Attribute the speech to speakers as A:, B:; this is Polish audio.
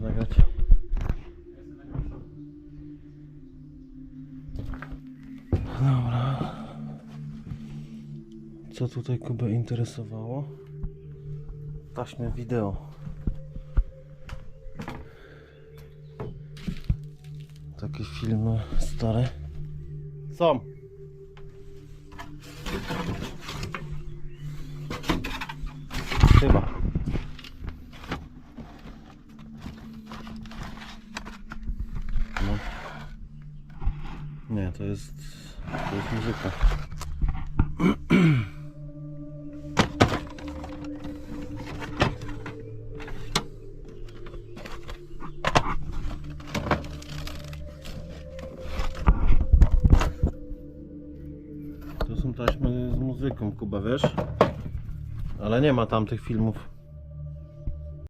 A: nagrać. Dobra. Co tutaj Kubę interesowało? Taśmy wideo. Takie filmy stare. Są. Chyba. Nie, to jest, to jest muzyka. To są taśmy z muzyką, Kuba, wiesz? Ale nie ma tamtych filmów.